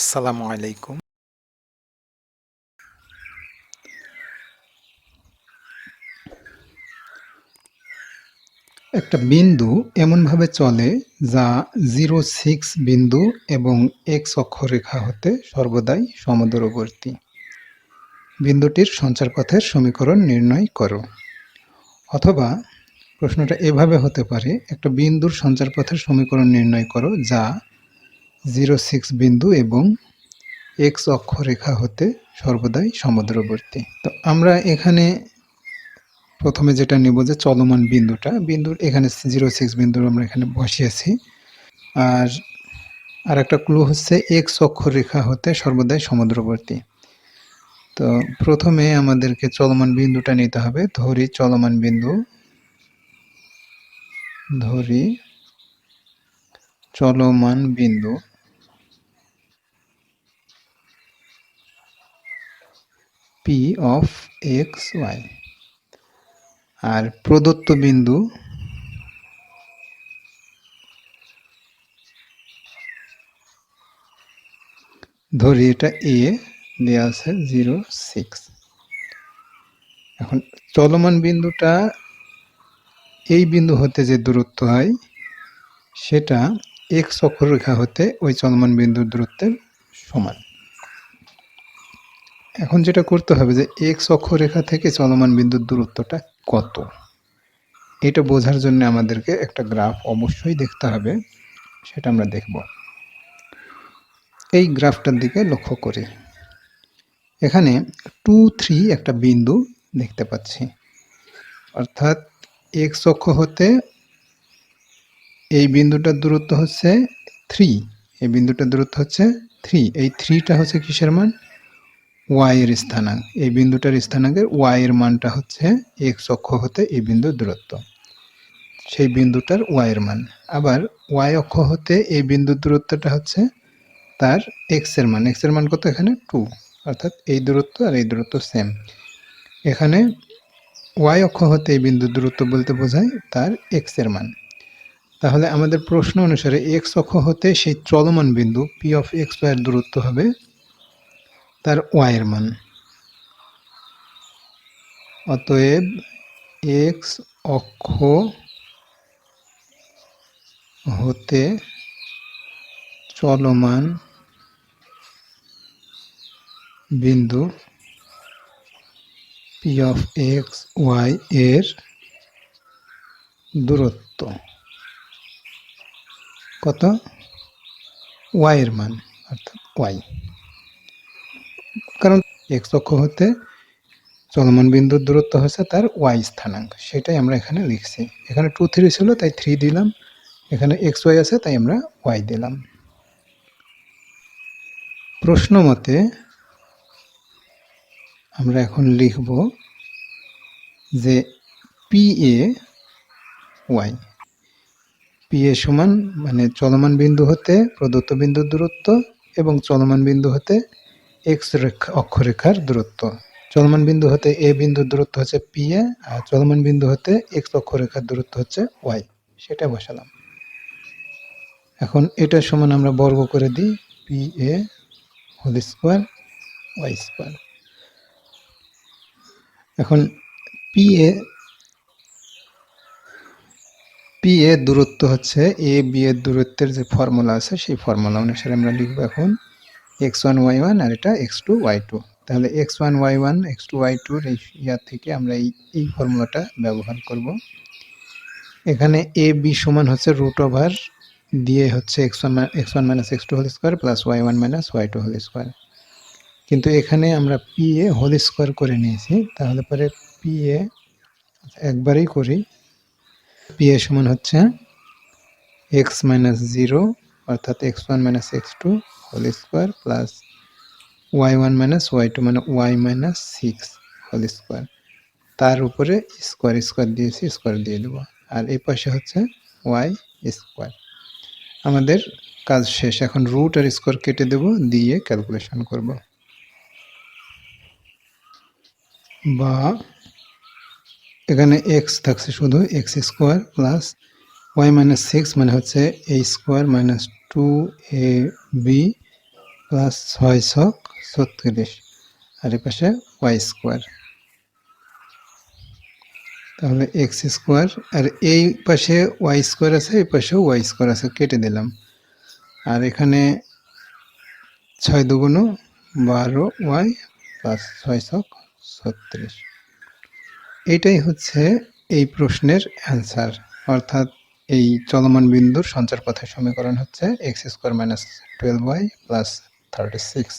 আসসালামু আলাইকুম। একটা বিন্দু এমনভাবে চলে যা জিরো সিক্স বিন্দু এবং এক্স অক্ষরেখা হতে সর্বদাই সমদূরবর্তী। বিন্দুটির সঞ্চারপথের সমীকরণ নির্ণয় করো। অথবা প্রশ্নটা এভাবে হতে পারে, একটা বিন্দুর সঞ্চারপথের সমীকরণ নির্ণয় করো যা জিরো সিক্স বিন্দু এবং এক্স অক্ষরেখা হতে সর্বদাই সমুদ্রবর্তী। তো আমরা এখানে প্রথমে যেটা নেব যে চলমান বিন্দুটা, বিন্দুর এখানে জিরো সিক্স বিন্দুর আমরা এখানে বসিয়েছি। আর আর একটা ক্লু হচ্ছে এক্স অক্ষরেখা হতে সর্বদাই সমুদ্রবর্তী। তো প্রথমে আমাদেরকে চলমান বিন্দুটা নিতে হবে, ধরি চলমান বিন্দু, ধরি চলমান বিন্দু পি অফ এক্স ওয়াই আর প্রদত্ত বিন্দু ধরি এটা এ দেওয়া আছে জিরো সিক্স এখন চলমান বিন্দুটা এই বিন্দু হতে যে দূরত্ব হয়, সেটা এক্স অক্ষরেখা হতে ওই চলমান বিন্দুর দূরত্বের সমান। এখন যেটা করতে হবে যে এক্স অক্ষরেখা থেকে চলমান বিন্দুর দূরত্বটা কত? এটা বোঝার জন্য আমাদেরকে একটা গ্রাফ অবশ্যই দেখতে হবে, সেটা আমরা দেখব। এই গ্রাফটার দিকে লক্ষ্য করি। এখানে টু থ্রি একটা বিন্দু দেখতে পাচ্ছি। অর্থাৎ এক্স অক্ষ হতে এই বিন্দুটার দূরত্ব হচ্ছে থ্রি এই বিন্দুটার দূরত্ব হচ্ছে থ্রি এই থ্রিটা হচ্ছে কিসের মান? ওয়াই এর স্থানাঙ্ক। এই বিন্দুটার স্থানাঙ্কের ওয়াই এর মানটা হচ্ছে এক্স অক্ষ হতে এই বিন্দুর দূরত্ব। সেই বিন্দুটার ওয়াই এর মান। আবার ওয়াই অক্ষ হতে এই বিন্দুর দূরত্বটা হচ্ছে তার এক্সের মান। এক্সের মান কত এখানে? টু অর্থাৎ এই দূরত্ব আর এই দূরত্ব সেম এখানে ওয়াই অক্ষ হতে এই বিন্দুর দূরত্ব বলতে বোঝায় তার এক্সের মান। তাহলে আমাদের প্রশ্ন অনুসারে এক্স অক্ষ হতে সেই চলমান বিন্দু পি অফ এক্স ওয়াই দূরত্ব হবে তার ওয়াইয়ের মান। অতএব এক্স অক্ষ হতে চলমান বিন্দু পি অফ এক্স ওয়াই এর দূরত্ব। কত? ওয়াই এর মান, অর্থাৎ ওয়াই কারণ এক্স অক্ষ হতে চলমান বিন্দুর দূরত্ব হচ্ছে তার ওয়াই স্থানাঙ্ক। সেটাই আমরা এখানে লিখছি। এখানে টু থ্রি ছিল, তাই থ্রি দিলাম। এখানে এক্স ওয়াই আছে, তাই আমরা ওয়াই দিলাম। প্রশ্ন মতে আমরা এখন লিখব যে P A Y P A সমান মানে চলমান বিন্দু হতে প্রদত্ত বিন্দুর দূরত্ব এবং চলমান বিন্দু হতে এক্স রেখা অক্ষরেখার দূরত্ব। চলমান বিন্দু হতে এ বিন্দুর দূরত্ব হচ্ছে পি এ আর চলমান বিন্দু হতে এক্স অক্ষরেখার দূরত্ব হচ্ছে ওয়াই সেটা বসালাম। এখন এটার সমান আমরা বর্গ করে দিই P A whole square Y square এখন পি এ পি এ দূরত্ব হচ্ছে এ বি এর দূরত্বের যে ফর্মুলা আছে, সেই ফর্মুলা অনুসারে আমরা লিখব এখন এক্স ওয়ান ওয়াই ওয়ান আর এটা এক্স টু ওয়াই টু তাহলে X one Y one X two Y টুর এই ইয়ার থেকে আমরা এই এই ফর্মুলাটা ব্যবহার করব। এখানে এ বি সমান হচ্ছে রুট ওভার দিয়ে হচ্ছে X one X one minus X two whole square plus Y one minus Y two whole square কিন্তু এখানে আমরা পি এ হোল স্কোয়ার করে নিয়েছি, তাহলে পরে পি এ একবারেই করি। পি এ সমান হচ্ছে এক্স মাইনাস জিরো অর্থাৎ X one minus X two whole square plus Y one minus Y two মানে Y minus six whole square তার উপরে স্কোয়ার স্কোয়ার দিয়েছি স্কোয়ার দিয়ে দেবো। আর এই পাশে হচ্ছে ওয়াই স্কোয়ার আমাদের কাজ শেষ। এখন রুট আর স্কোয়ার কেটে দেব, দিয়ে ক্যালকুলেশন করব। বা এখানে এক্স থাকছে শুধু X square plus Y minus six মানে হচ্ছে A square minus two A B plus ছয় ছক ছত্রিশ। আর এ পাশে ওয়াই স্কোয়ার তাহলে এক্স স্কোয়ার আর এই পাশে ওয়াই স্কোয়ার আছে, এই পাশেও ওয়াই স্কোয়ার আছে, কেটে দিলাম। আর এখানে ছয় দুগুণ বারো ওয়াই প্লাস ছয় ছক ছত্রিশ। এইটাই হচ্ছে এই প্রশ্নের অ্যান্সার অর্থাৎ এই চলমান বিন্দুর সঞ্চার পথের সমীকরণ হচ্ছে X square minus twelve Y plus thirty six